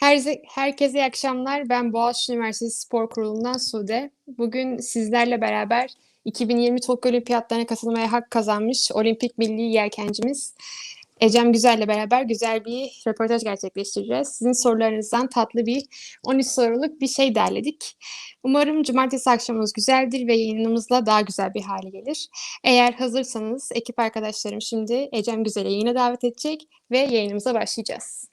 Her, herkese iyi akşamlar. Ben Boğaziçi Üniversitesi Spor Kurulu'ndan Sude. Bugün sizlerle beraber 2020 Tokyo Olimpiyatlarına katılmaya hak kazanmış Olimpik Milli Yelkencimiz Ecem Güzel'le beraber güzel bir röportaj gerçekleştireceğiz. Sizin sorularınızdan tatlı bir 13 soruluk bir şey derledik. Umarım cumartesi akşamımız güzeldir ve yayınımızla daha güzel bir hale gelir. Eğer hazırsanız ekip arkadaşlarım şimdi Ecem Güzel'i yayına davet edecek ve yayınımıza başlayacağız.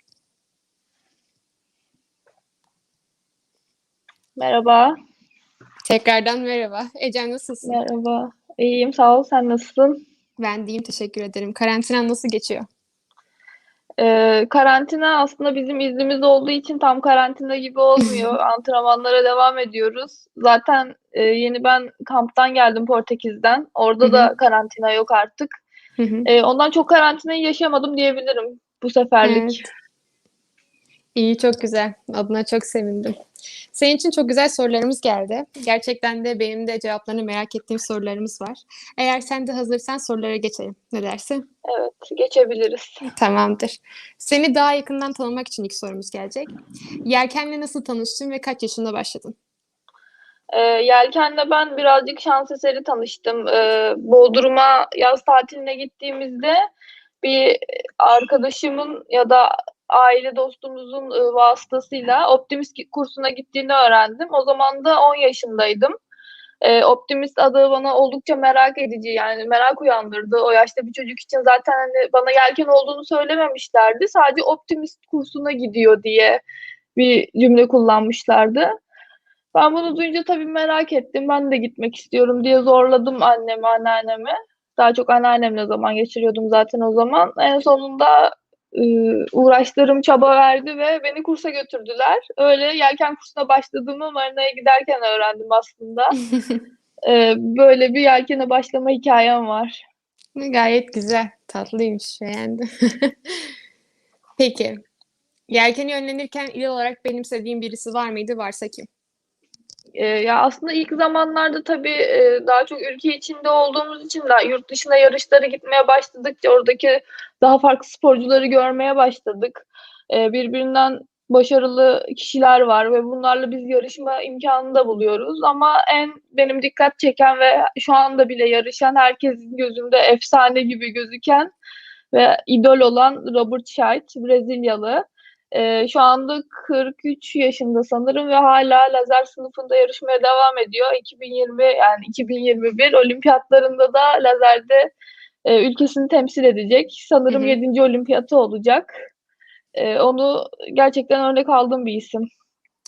Merhaba. Tekrardan merhaba. Ecem nasılsın? Merhaba. İyiyim sağ ol. Sen nasılsın? Ben deyim teşekkür ederim. Karantina nasıl geçiyor? Ee, karantina aslında bizim iznimiz olduğu için tam karantina gibi olmuyor. Antrenmanlara devam ediyoruz. Zaten e, yeni ben kamptan geldim Portekiz'den. Orada Hı hı. da karantina yok artık. E, ondan çok karantinayı yaşamadım diyebilirim bu seferlik. Evet. İyi, çok güzel. Adına çok sevindim. Senin için çok güzel sorularımız geldi. Gerçekten de benim de cevaplarını merak ettiğim sorularımız var. Eğer sen de hazırsan sorulara geçelim. Ne dersin? Evet, geçebiliriz. Tamamdır. Seni daha yakından tanımak için ilk sorumuz gelecek. Yelkenle nasıl tanıştın ve kaç yaşında başladın? E, Yelken'le ben birazcık şans eseri tanıştım. E, Bodrum'a yaz tatiline gittiğimizde bir arkadaşımın ya da aile dostumuzun e, vasıtasıyla Optimist kursuna gittiğini öğrendim. O zaman da 10 yaşındaydım. E, Optimist adı bana oldukça merak edici yani merak uyandırdı. O yaşta bir çocuk için zaten hani bana yelken olduğunu söylememişlerdi. Sadece Optimist kursuna gidiyor diye bir cümle kullanmışlardı. Ben bunu duyunca tabii merak ettim. Ben de gitmek istiyorum diye zorladım annemi, anneannemi. Daha çok anneannemle zaman geçiriyordum zaten o zaman. En sonunda uğraşlarım çaba verdi ve beni kursa götürdüler. Öyle yelken kursuna başladığımı marinaya giderken öğrendim aslında. E, böyle bir yelkene başlama hikayem var. Gayet güzel. Tatlıymış. Beğendim. Peki. Yelkeni yönlenirken il olarak benimsediğin birisi var mıydı? Varsa kim? E, ya aslında ilk zamanlarda tabii e, daha çok ülke içinde olduğumuz için de yurt dışına yarışlara gitmeye başladıkça oradaki daha farklı sporcuları görmeye başladık. E, birbirinden başarılı kişiler var ve bunlarla biz yarışma imkanını da buluyoruz. Ama en benim dikkat çeken ve şu anda bile yarışan herkesin gözünde efsane gibi gözüken ve idol olan Robert Scheidt, Brezilyalı. Ee, şu anda 43 yaşında sanırım ve hala lazer sınıfında yarışmaya devam ediyor. 2020 yani 2021 olimpiyatlarında da lazerde e, ülkesini temsil edecek. Sanırım Hı hı. 7. olimpiyatı olacak. E, onu gerçekten örnek aldığım bir isim.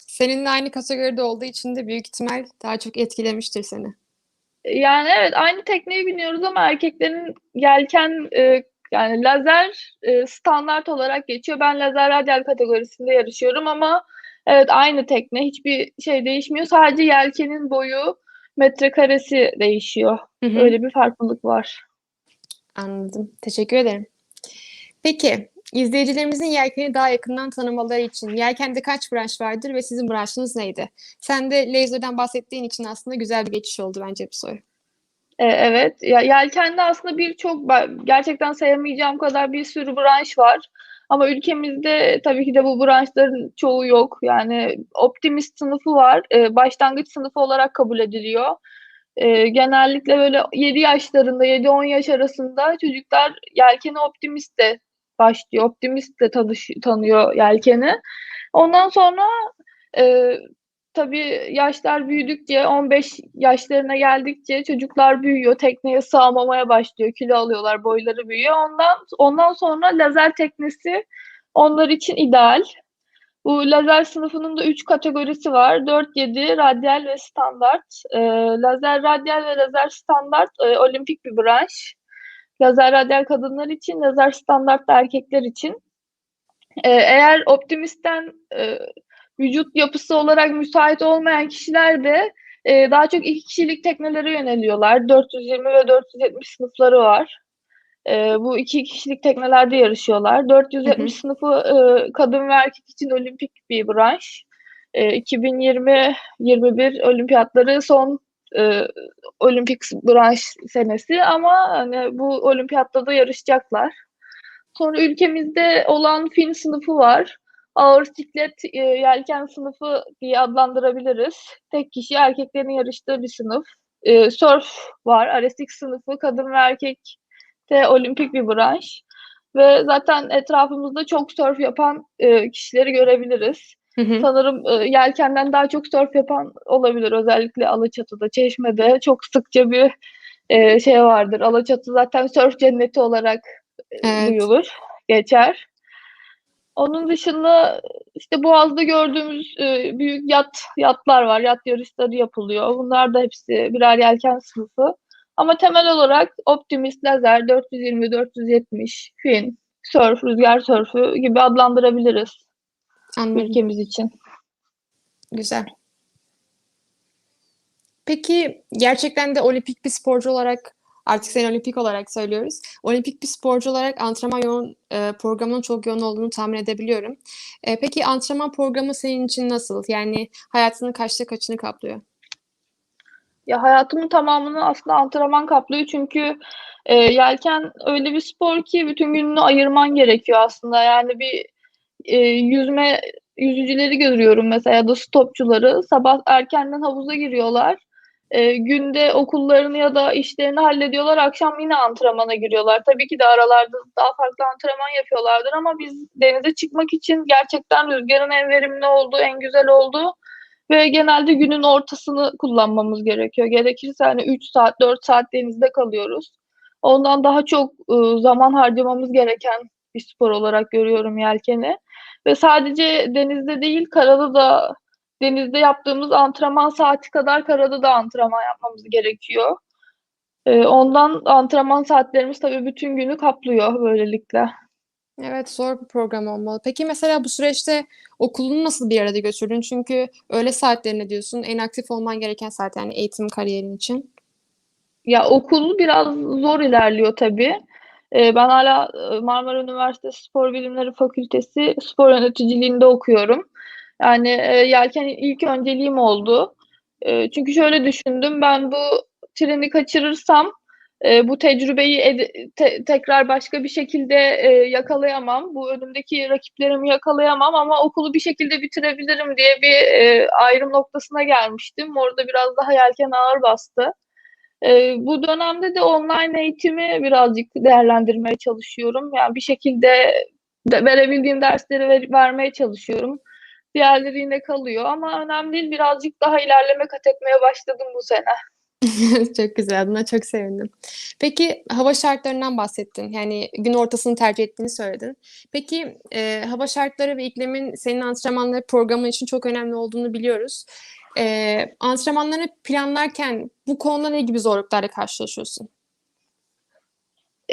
Seninle aynı kategoride olduğu için de büyük ihtimal daha çok etkilemiştir seni. Yani evet aynı tekneye biniyoruz ama erkeklerin yelken e, yani lazer e, standart olarak geçiyor. Ben lazer radyal kategorisinde yarışıyorum ama evet aynı tekne hiçbir şey değişmiyor. Sadece yelkenin boyu metrekaresi değişiyor. Hı hı. Öyle bir farklılık var. Anladım. Teşekkür ederim. Peki, izleyicilerimizin yelkeni daha yakından tanımaları için yelkende kaç branş vardır ve sizin branşınız neydi? Sen de laser'dan bahsettiğin için aslında güzel bir geçiş oldu bence bu soru. E, evet. Yelkende aslında birçok gerçekten sayamayacağım kadar bir sürü branş var. Ama ülkemizde tabii ki de bu branşların çoğu yok. Yani optimist sınıfı var. E, başlangıç sınıfı olarak kabul ediliyor. E, genellikle böyle 7 yaşlarında, 7-10 yaş arasında çocuklar yelkeni optimistle başlıyor. Optimistle tanış, tanıyor yelkeni. Ondan sonra tabii yaşlar büyüdükçe 15 yaşlarına geldikçe çocuklar büyüyor, tekneye sığamamaya başlıyor, kilo alıyorlar, boyları büyüyor. Ondan ondan sonra lazer teknesi onlar için ideal. Bu lazer sınıfının da 3 kategorisi var. 4, 7, radyal ve standart. Ee, lazer radyal ve lazer standart e, olimpik bir branş. Lazer radyal kadınlar için, lazer standart da erkekler için. Ee, eğer optimistten e, vücut yapısı olarak müsait olmayan kişiler de e, daha çok iki kişilik teknelere yöneliyorlar. 420 ve 470 sınıfları var. E, bu iki kişilik teknelerde yarışıyorlar. 470 Hı hı. sınıfı e, kadın ve erkek için olimpik bir branş. E, 2020-21 olimpiyatları son e, olimpik branş senesi ama hani bu olimpiyatta da yarışacaklar. Sonra ülkemizde olan fin sınıfı var. Ağır siklet e, yelken sınıfı diye adlandırabiliriz. Tek kişi erkeklerin yarıştığı bir sınıf. E, surf var, RSX sınıfı kadın ve erkekte olimpik bir branş. Ve zaten etrafımızda çok surf yapan e, kişileri görebiliriz. Hı hı. Sanırım e, yelkenden daha çok surf yapan olabilir. Özellikle Alaçatı'da, Çeşme'de çok sıkça bir e, şey vardır. Alaçatı zaten surf cenneti olarak e, Evet. duyulur, geçer. Onun dışında işte Boğaz'da gördüğümüz e, büyük yat yatlar var. Yat yarışları yapılıyor. Bunlar da hepsi birer yelken sınıfı. Ama temel olarak Optimist, Lazer, 420, 470, Fin, Surf, Rüzgar Sörfü gibi adlandırabiliriz Anladım. ülkemiz için. Güzel. Peki gerçekten de olimpik bir sporcu olarak artık seni olimpik olarak söylüyoruz. Olimpik bir sporcu olarak antrenman yoğun e, programının çok yoğun olduğunu tahmin edebiliyorum. E, peki antrenman programı senin için nasıl? Yani hayatının kaçta kaçını kaplıyor? Ya hayatımın tamamını aslında antrenman kaplıyor çünkü e, yelken öyle bir spor ki bütün gününü ayırman gerekiyor aslında. Yani bir e, yüzme yüzücüleri görüyorum mesela ya da stopçuları sabah erkenden havuza giriyorlar. E, günde okullarını ya da işlerini hallediyorlar. Akşam yine antrenmana giriyorlar. Tabii ki de aralarda daha farklı antrenman yapıyorlardır ama biz denize çıkmak için gerçekten rüzgarın en verimli olduğu, en güzel olduğu ve genelde günün ortasını kullanmamız gerekiyor. Gerekirse hani 3 saat, 4 saat denizde kalıyoruz. Ondan daha çok e, zaman harcamamız gereken bir spor olarak görüyorum yelkeni. Ve sadece denizde değil, karada da denizde yaptığımız antrenman saati kadar karada da antrenman yapmamız gerekiyor. E, ondan antrenman saatlerimiz tabii bütün günü kaplıyor böylelikle. Evet, zor bir program olmalı. Peki mesela bu süreçte okulunu nasıl bir arada götürdün? Çünkü öğle saatlerine diyorsun, en aktif olman gereken saat yani eğitim kariyerin için. Ya okul biraz zor ilerliyor tabii. Ee, ben hala e, Marmara Üniversitesi Spor Bilimleri Fakültesi spor yöneticiliğinde okuyorum. Yani e, yelken ilk önceliğim oldu. E, çünkü şöyle düşündüm, ben bu treni kaçırırsam e, bu tecrübeyi ed- te- tekrar başka bir şekilde e, yakalayamam. Bu önümdeki rakiplerimi yakalayamam ama okulu bir şekilde bitirebilirim diye bir e, ayrım noktasına gelmiştim. Orada biraz daha yelken ağır bastı. Ee, bu dönemde de online eğitimi birazcık değerlendirmeye çalışıyorum. Yani bir şekilde de verebildiğim dersleri ver- vermeye çalışıyorum. Diğerleri yine kalıyor ama önemli değil. Birazcık daha ilerleme kat etmeye başladım bu sene. Çok güzel, buna çok sevindim. Peki hava şartlarından bahsettin. Yani gün ortasını tercih ettiğini söyledin. Peki e, hava şartları ve iklimin senin antrenmanları programın için çok önemli olduğunu biliyoruz. E, antrenmanlarını planlarken bu konuda ne gibi zorluklarla karşılaşıyorsun?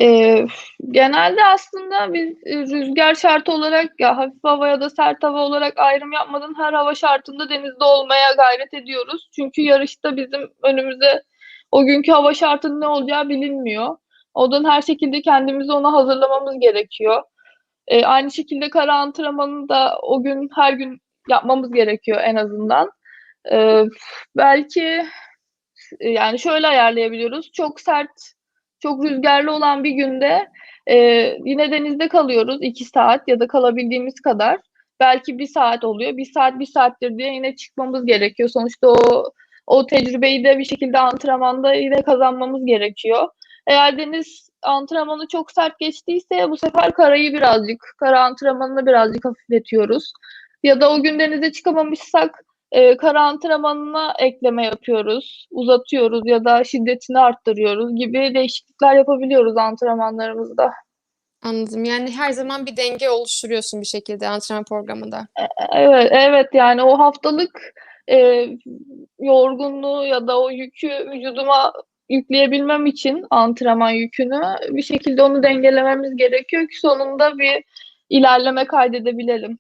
Ee, genelde aslında biz e, rüzgar şartı olarak ya hafif hava ya da sert hava olarak ayrım yapmadan her hava şartında denizde olmaya gayret ediyoruz. Çünkü yarışta bizim önümüze o günkü hava şartının ne olacağı bilinmiyor. Odan her şekilde kendimizi ona hazırlamamız gerekiyor. Ee, aynı şekilde kara antrenmanını da o gün her gün yapmamız gerekiyor en azından. Ee, belki e, yani şöyle ayarlayabiliyoruz. Çok sert, çok rüzgarlı olan bir günde e, yine denizde kalıyoruz iki saat ya da kalabildiğimiz kadar. Belki bir saat oluyor. Bir saat bir saattir diye yine çıkmamız gerekiyor. Sonuçta o o tecrübeyi de bir şekilde antrenmanda yine kazanmamız gerekiyor. Eğer deniz antrenmanı çok sert geçtiyse bu sefer karayı birazcık, kara antrenmanını birazcık hafifletiyoruz. Ya da o gün denize çıkamamışsak e, kara antrenmanına ekleme yapıyoruz, uzatıyoruz ya da şiddetini arttırıyoruz gibi değişiklikler yapabiliyoruz antrenmanlarımızda. Anladım. Yani her zaman bir denge oluşturuyorsun bir şekilde antrenman programında. Evet, evet yani o haftalık e, yorgunluğu ya da o yükü vücuduma yükleyebilmem için antrenman yükünü bir şekilde onu dengelememiz gerekiyor ki sonunda bir ilerleme kaydedebilelim.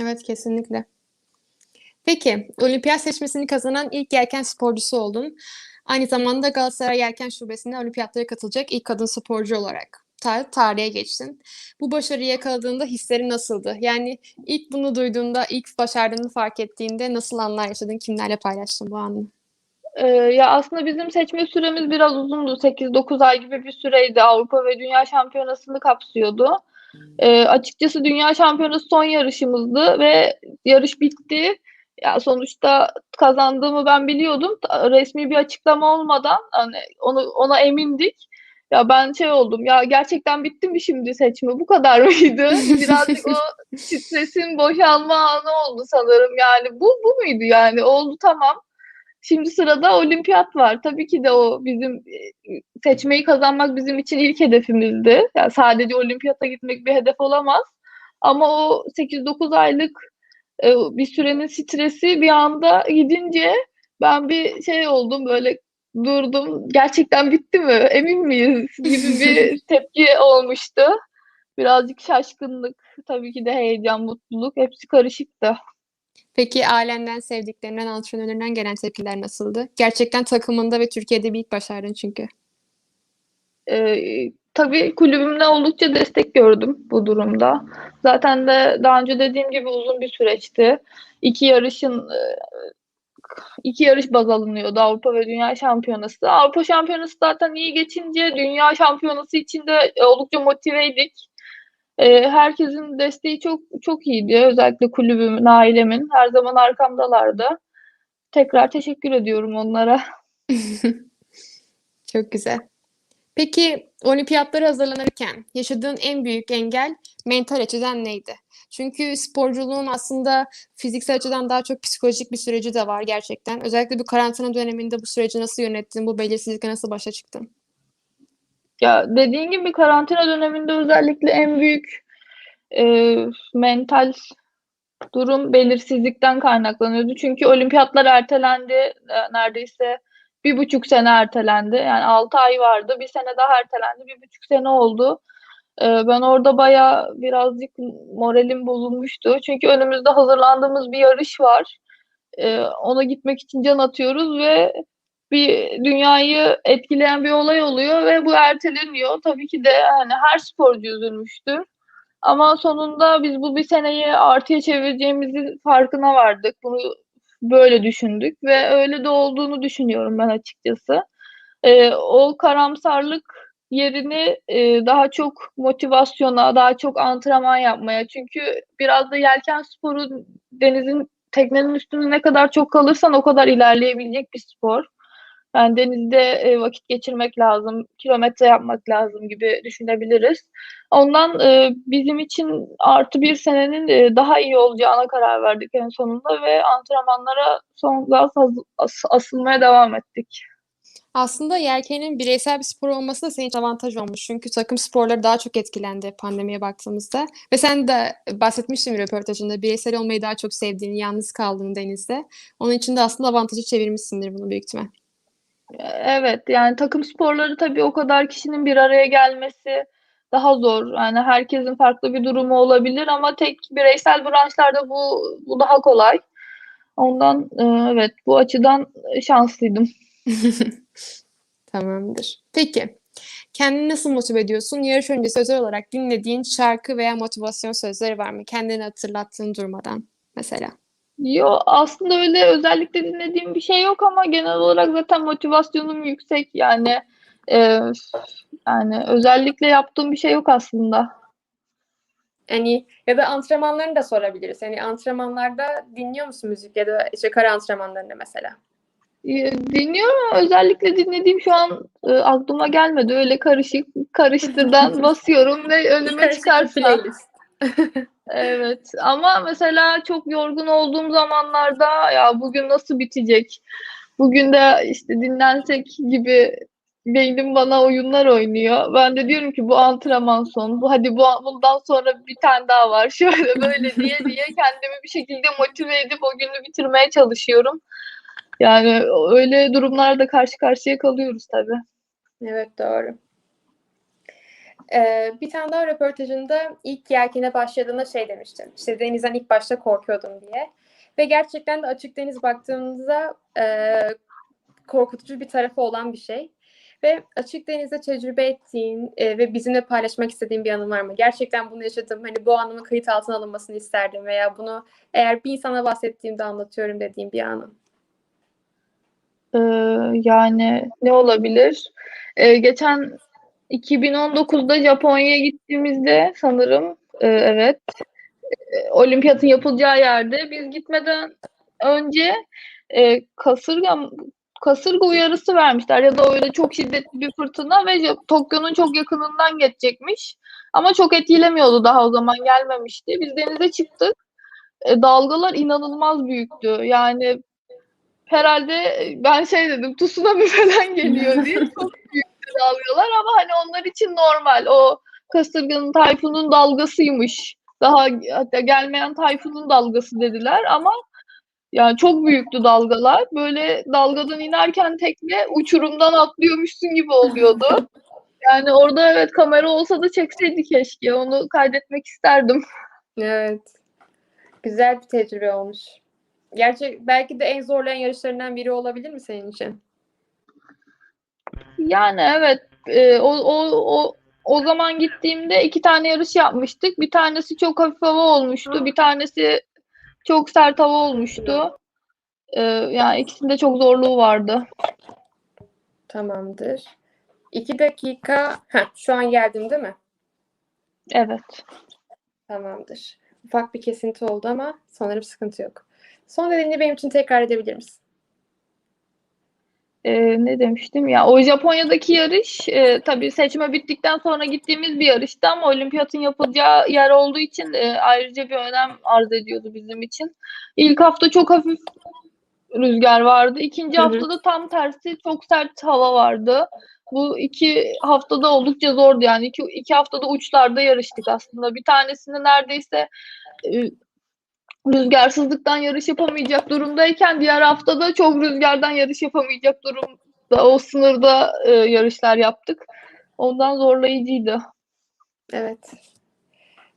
Evet, kesinlikle. Peki, olimpiyat seçmesini kazanan ilk yelken sporcusu oldun. Aynı zamanda Galatasaray Yelken Şubesi'nde olimpiyatlara katılacak ilk kadın sporcu olarak ta tarihe geçtin. Bu başarıyı yakaladığında hislerin nasıldı? Yani ilk bunu duyduğunda, ilk başardığını fark ettiğinde nasıl anlar yaşadın? Kimlerle paylaştın bu anı? Ee, ya aslında bizim seçme süremiz biraz uzundu. 8-9 ay gibi bir süreydi. Avrupa ve Dünya Şampiyonası'nı kapsıyordu. Eee, açıkçası dünya şampiyonası son yarışımızdı ve yarış bitti. Ya sonuçta kazandığımı ben biliyordum. Resmi bir açıklama olmadan hani onu ona emindik. Ya ben şey oldum. Ya gerçekten bitti mi şimdi seçme? Bu kadar mıydı? Birazcık o stresin boşalma anı oldu sanırım. Yani bu bu muydu yani? Oldu tamam. Şimdi sırada olimpiyat var. Tabii ki de o bizim e, seçmeyi kazanmak bizim için ilk hedefimizdi. Yani sadece olimpiyata gitmek bir hedef olamaz. Ama o 8-9 aylık e, bir sürenin stresi bir anda gidince ben bir şey oldum böyle durdum. Gerçekten bitti mi? Emin miyiz? gibi bir tepki olmuştu. Birazcık şaşkınlık, tabii ki de heyecan, mutluluk hepsi karışıktı. Peki ailenden, sevdiklerinden, antrenörlerinden gelen tepkiler nasıldı? Gerçekten takımında ve Türkiye'de bir ilk başardın çünkü. Ee, tabii kulübümle oldukça destek gördüm bu durumda. Zaten de daha önce dediğim gibi uzun bir süreçti. İki yarışın e, iki yarış baz alınıyordu Avrupa ve Dünya Şampiyonası. Avrupa Şampiyonası zaten iyi geçince Dünya Şampiyonası için de oldukça motiveydik. E, herkesin desteği çok çok iyiydi. Özellikle kulübümün, ailemin her zaman arkamdalardı. Tekrar teşekkür ediyorum onlara. Çok güzel. Peki olimpiyatlara hazırlanırken yaşadığın en büyük engel mental açıdan neydi? Çünkü sporculuğun aslında fiziksel açıdan daha çok psikolojik bir süreci de var gerçekten. Özellikle bu karantina döneminde bu süreci nasıl yönettin? Bu belirsizlikle nasıl başa çıktın? Ya dediğin gibi karantina döneminde özellikle en büyük e, mental durum belirsizlikten kaynaklanıyordu. Çünkü olimpiyatlar ertelendi. E, Neredeyse bir buçuk sene ertelendi. Yani altı ay vardı. Bir sene daha ertelendi. Bir buçuk sene oldu. E, ben orada bayağı birazcık moralim bozulmuştu. Çünkü önümüzde hazırlandığımız bir yarış var. E, ona gitmek için can atıyoruz ve bir dünyayı etkileyen bir olay oluyor ve bu erteleniyor. Tabii ki de hani her sporcu üzülmüştür. Ama sonunda biz bu bir seneyi artıya çevireceğimizin farkına vardık. Bunu böyle düşündük ve öyle de olduğunu düşünüyorum ben açıkçası. Ee, o karamsarlık yerini e, daha çok motivasyona, daha çok antrenman yapmaya. Çünkü biraz da yelken sporu denizin teknenin üstünde ne kadar çok kalırsan o kadar ilerleyebilecek bir spor. Yani denizde e, vakit geçirmek lazım, kilometre yapmak lazım gibi düşünebiliriz. Ondan e, bizim için artı bir senenin e, daha iyi olacağına karar verdik en sonunda ve antrenmanlara son gaz as- asılmaya devam ettik. Aslında yelkenin bireysel bir spor olması da senin için avantaj olmuş. Çünkü takım sporları daha çok etkilendi pandemiye baktığımızda. Ve sen de bahsetmiştin bir röportajında bireysel olmayı daha çok sevdiğini, yalnız kaldığını denizde. Onun için de aslında avantajı çevirmişsindir bunu büyük ihtimal. Evet, yani takım sporları tabii o kadar kişinin bir araya gelmesi daha zor. Yani herkesin farklı bir durumu olabilir ama tek bireysel branşlarda bu bu daha kolay. Ondan e, evet bu açıdan şanslıydım. Tamamdır. Peki, kendini nasıl motive ediyorsun? Yarış öncesi özel olarak dinlediğin şarkı veya motivasyon sözleri var mı? Kendini hatırlattığın durmadan mesela. Yo aslında öyle özellikle dinlediğim bir şey yok ama genel olarak zaten motivasyonum yüksek yani e, yani özellikle yaptığım bir şey yok aslında. Hani ya da antrenmanlarını da sorabiliriz. Hani antrenmanlarda dinliyor musun müzik ya da işte kara antrenmanlarında mesela? E, dinliyorum ama özellikle dinlediğim şu an e, aklıma gelmedi. Öyle karışık karıştırdan basıyorum ve önüme çıkarsa. Evet ama mesela çok yorgun olduğum zamanlarda ya bugün nasıl bitecek? Bugün de işte dinlensek gibi beynim bana oyunlar oynuyor. Ben de diyorum ki bu antrenman son. Bu hadi bu bundan sonra bir tane daha var. Şöyle böyle diye diye kendimi bir şekilde motive edip o günü bitirmeye çalışıyorum. Yani öyle durumlarda karşı karşıya kalıyoruz tabii. Evet doğru. Ee, bir tane daha röportajında ilk yelkene başladığında şey demiştin. İşte denizden ilk başta korkuyordum diye. Ve gerçekten de açık deniz baktığımızda e, korkutucu bir tarafı olan bir şey. Ve açık denizde tecrübe ettiğin e, ve bizimle paylaşmak istediğin bir anın var mı? Gerçekten bunu yaşadım. Hani bu anımın kayıt altına alınmasını isterdim veya bunu eğer bir insana bahsettiğimde anlatıyorum dediğim bir anın. Ee, yani ne olabilir? Ee, geçen 2019'da Japonya'ya gittiğimizde sanırım e, evet e, olimpiyatın yapılacağı yerde biz gitmeden önce e, kasırga kasırga uyarısı vermişler ya da öyle çok şiddetli bir fırtına ve Tokyo'nun çok yakınından geçecekmiş. Ama çok etkilemiyordu daha o zaman gelmemişti. Biz denize çıktık. E, dalgalar inanılmaz büyüktü. Yani herhalde e, ben şey dedim tsunami falan geliyor diye çok büyüktü dalgalar ama hani onlar için normal. O kasırganın tayfunun dalgasıymış. Daha hatta gelmeyen tayfunun dalgası dediler ama yani çok büyüktü dalgalar. Böyle dalgadan inerken tekne uçurumdan atlıyormuşsun gibi oluyordu. Yani orada evet kamera olsa da çekseydi keşke. Onu kaydetmek isterdim. Evet. Güzel bir tecrübe olmuş. Gerçek belki de en zorlayan yarışlarından biri olabilir mi senin için? Yani evet e, o, o, o, o zaman gittiğimde iki tane yarış yapmıştık. Bir tanesi çok hafif hava olmuştu. Bir tanesi çok sert hava olmuştu. E, yani ikisinde çok zorluğu vardı. Tamamdır. İki dakika. Heh, şu an geldim değil mi? Evet. Tamamdır. Ufak bir kesinti oldu ama sanırım sıkıntı yok. Son dediğini benim için tekrar edebilir misin? E, ne demiştim ya o Japonya'daki yarış e, tabii seçme bittikten sonra gittiğimiz bir yarıştı ama olimpiyatın yapılacağı yer olduğu için e, ayrıca bir önem arz ediyordu bizim için. İlk hafta çok hafif rüzgar vardı. İkinci Hı hı. haftada tam tersi çok sert hava vardı. Bu iki haftada oldukça zordu yani. İki, iki haftada uçlarda yarıştık aslında. Bir tanesinde neredeyse e, rüzgarsızlıktan yarış yapamayacak durumdayken diğer haftada çok rüzgardan yarış yapamayacak durumda o sınırda e, yarışlar yaptık. Ondan zorlayıcıydı. Evet.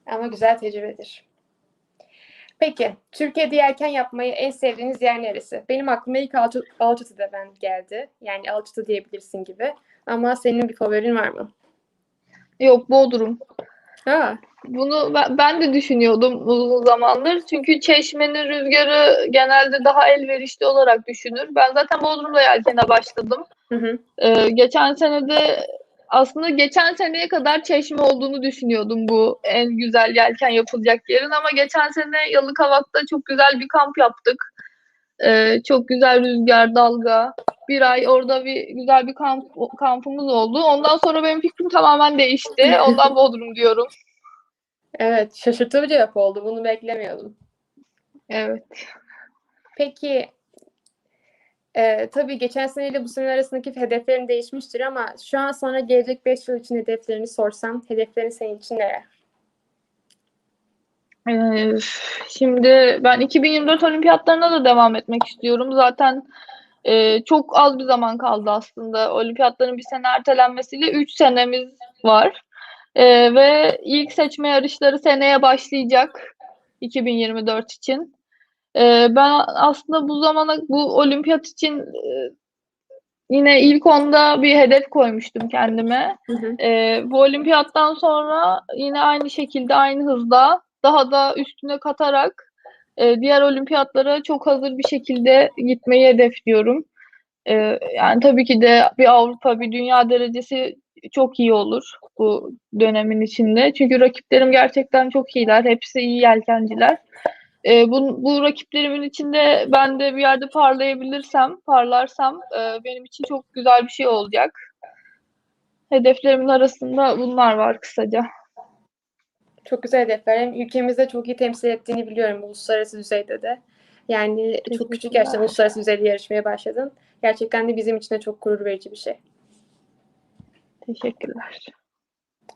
Ama güzel tecrübedir. Peki, Türkiye'de yelken yapmayı en sevdiğiniz yer neresi? Benim aklıma ilk Alçı, Alçatı'da ben geldi. Yani Alçatı diyebilirsin gibi. Ama senin bir favorin var mı? Yok Bodrum. Ha, Bunu ben, ben de düşünüyordum uzun zamandır. Çünkü Çeşme'nin rüzgarı genelde daha elverişli olarak düşünür. Ben zaten Bodrum'da yelkene başladım. hı hı. Ee, geçen sene de aslında geçen seneye kadar Çeşme olduğunu düşünüyordum bu en güzel yelken yapılacak yerin ama geçen sene Yalıkavak'ta çok güzel bir kamp yaptık. Ee, çok güzel rüzgar, dalga. Bir ay orada bir güzel bir kamp kampımız oldu. Ondan sonra benim fikrim tamamen değişti. Ondan Bodrum diyorum. Evet, şaşırtıcı bir cevap oldu. Bunu beklemiyordum. Evet. Peki, e, tabii geçen seneyle bu sene arasındaki hedeflerin değişmiştir ama şu an sana gelecek 5 yıl için hedeflerini sorsam, hedeflerin senin için neler? Ee, şimdi ben 2024 olimpiyatlarına da devam etmek istiyorum. Zaten e, çok az bir zaman kaldı aslında. Olimpiyatların bir sene ertelenmesiyle 3 senemiz var. Ee, ve ilk seçme yarışları seneye başlayacak 2024 için. Ee, ben aslında bu zamana bu olimpiyat için e, yine ilk onda bir hedef koymuştum kendime. Hı hı. Ee, bu olimpiyattan sonra yine aynı şekilde aynı hızda daha da üstüne katarak e, diğer olimpiyatlara çok hazır bir şekilde gitmeyi hedefliyorum. Ee, yani tabii ki de bir Avrupa, bir dünya derecesi çok iyi olur bu dönemin içinde. Çünkü rakiplerim gerçekten çok iyiler. Hepsi iyi yelkenciler. Ee, bu, bu rakiplerimin içinde ben de bir yerde parlayabilirsem, parlarsam e, benim için çok güzel bir şey olacak. Hedeflerimin arasında bunlar var kısaca. Çok güzel hedefler. Hem ülkemizde çok iyi temsil ettiğini biliyorum uluslararası düzeyde de. Yani çok küçük yaşta uluslararası düzeyde yarışmaya başladın. Gerçekten de bizim için de çok gurur verici bir şey. Teşekkürler.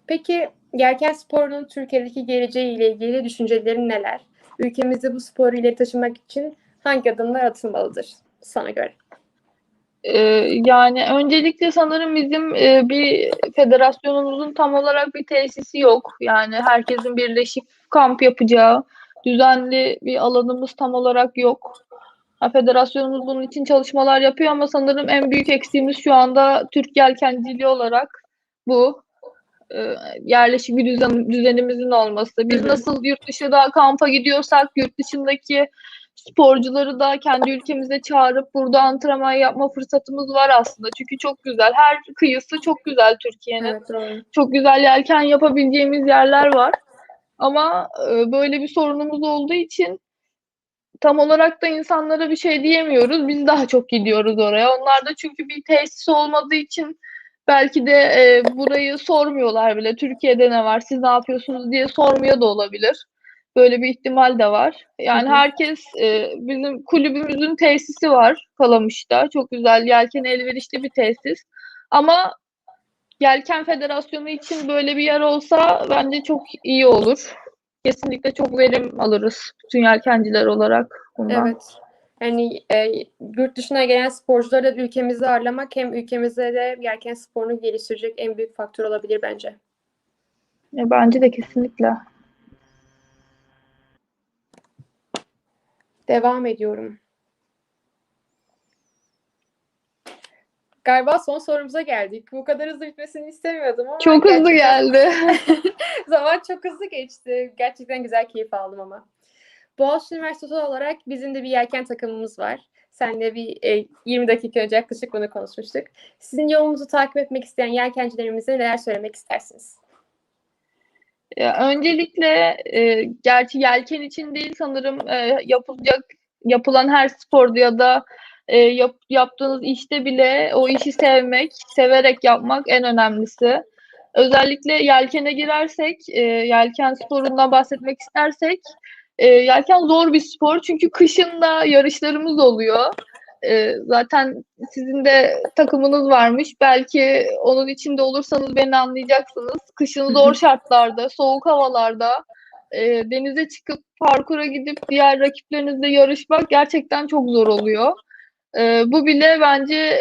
Peki yelken sporunun Türkiye'deki geleceği ile ilgili düşüncelerin neler? Ülkemizde bu sporu ileri taşımak için hangi adımlar atılmalıdır sana göre? Ee, yani öncelikle sanırım bizim e, bir federasyonumuzun tam olarak bir tesisi yok. Yani herkesin birleşik kamp yapacağı düzenli bir alanımız tam olarak yok. Ha, federasyonumuz bunun için çalışmalar yapıyor ama sanırım en büyük eksiğimiz şu anda Türk yelkenciliği olarak bu. Ee, yerleşik bir düzen, düzenimizin olması. Biz nasıl yurt dışında kampa gidiyorsak yurt dışındaki sporcuları da kendi ülkemize çağırıp burada antrenman yapma fırsatımız var aslında. Çünkü çok güzel. Her kıyısı çok güzel Türkiye'nin. Evet doğru. Çok güzel yelken yapabileceğimiz yerler var. Ama e, böyle bir sorunumuz olduğu için tam olarak da insanlara bir şey diyemiyoruz. Biz daha çok gidiyoruz oraya. Onlar da çünkü bir tesis olmadığı için belki de e, burayı sormuyorlar bile. Türkiye'de ne var, siz ne yapıyorsunuz diye sormuyor da olabilir. Böyle bir ihtimal de var. Yani Hı hı. herkes e, bizim kulübümüzün tesisi var Kalamış'ta. Çok güzel, yelken elverişli bir tesis. Ama Yelken Federasyonu için böyle bir yer olsa bence çok iyi olur. Kesinlikle çok verim alırız bütün yelkenciler olarak bundan. Evet. Yani e, yurt dışına gelen sporcuları da ülkemizde ağırlamak hem ülkemizde de yelken sporunu geliştirecek en büyük faktör olabilir bence. Ya bence de kesinlikle. Devam ediyorum. Galiba son sorumuza geldik. Bu kadar hızlı bitmesini istemiyordum ama Çok hızlı geldi. Zaman çok hızlı geçti. Gerçekten güzel keyif aldım ama. Boğaziçi Üniversitesi olarak bizim de bir yelken takımımız var. Senle bir e, 20 dakika önce yaklaşık bunu konuşmuştuk. Sizin yolunuzu takip etmek isteyen yelkencilerimize neler söylemek istersiniz? Ya, öncelikle e, gerçi yelken için değil sanırım e, yapılacak yapılan her sporda ya da e, yap, yaptığınız işte bile o işi sevmek, severek yapmak en önemlisi. Özellikle yelkene girersek, e, yelken sporundan bahsetmek istersek, e, yelken zor bir spor çünkü kışın da yarışlarımız oluyor. E, zaten sizin de takımınız varmış. Belki onun içinde olursanız beni anlayacaksınız. Kışın zor şartlarda, soğuk havalarda e, denize çıkıp parkura gidip diğer rakiplerinizle yarışmak gerçekten çok zor oluyor. E, bu bile bence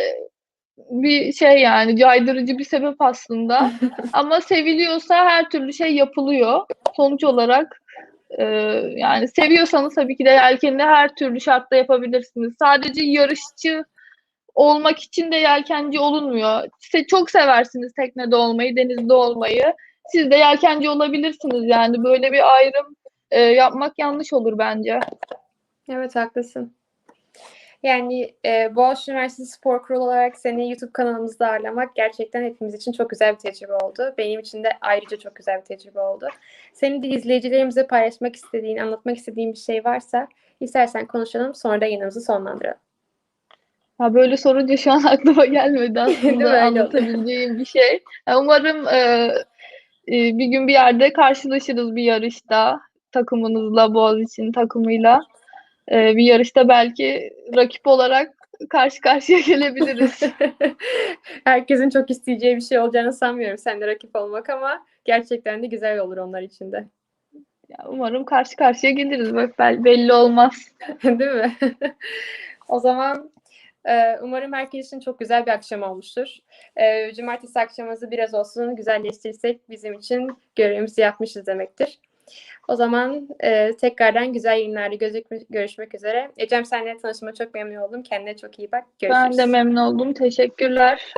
bir şey yani caydırıcı bir sebep aslında. Ama seviliyorsa her türlü şey yapılıyor. Sonuç olarak e, yani seviyorsanız tabii ki de yelkenini her türlü şartta yapabilirsiniz. Sadece yarışçı olmak için de yelkenci olunmuyor. Size çok seversiniz teknede olmayı, denizde olmayı. Siz de yelkenci olabilirsiniz yani böyle bir ayrım e, yapmak yanlış olur bence. Evet haklısın. Yani e, Boğaziçi Üniversitesi Spor Kurulu olarak seni YouTube kanalımızda ağırlamak gerçekten hepimiz için çok güzel bir tecrübe oldu. Benim için de ayrıca çok güzel bir tecrübe oldu. Senin de izleyicilerimize paylaşmak istediğin, anlatmak istediğin bir şey varsa istersen konuşalım sonra da yayınımızı sonlandıralım. Ha böyle sorunca şu an aklıma gelmedi aslında anlatabileceğim bir şey. Ha, Umarım e, e, bir gün bir yerde karşılaşırız bir yarışta takımınızla, Boğaziçi'nin takımıyla. E, bir yarışta belki rakip olarak karşı karşıya gelebiliriz. Herkesin çok isteyeceği bir şey olacağını sanmıyorum seninle rakip olmak ama gerçekten de güzel olur onlar için de. Ya, umarım karşı karşıya geliriz. Bak bel- belli olmaz. Değil mi? O zaman e, umarım herkes için çok güzel bir akşam olmuştur. E, Cumartesi akşamımızı biraz olsun güzelleştirirsek bizim için görevimizi yapmışız demektir. O zaman e, tekrardan güzel yayınlarda gözükme- görüşmek üzere. Ecem seninle tanışma çok memnun oldum. Kendine çok iyi bak. Ben Görüşürüz. de memnun oldum. Teşekkürler.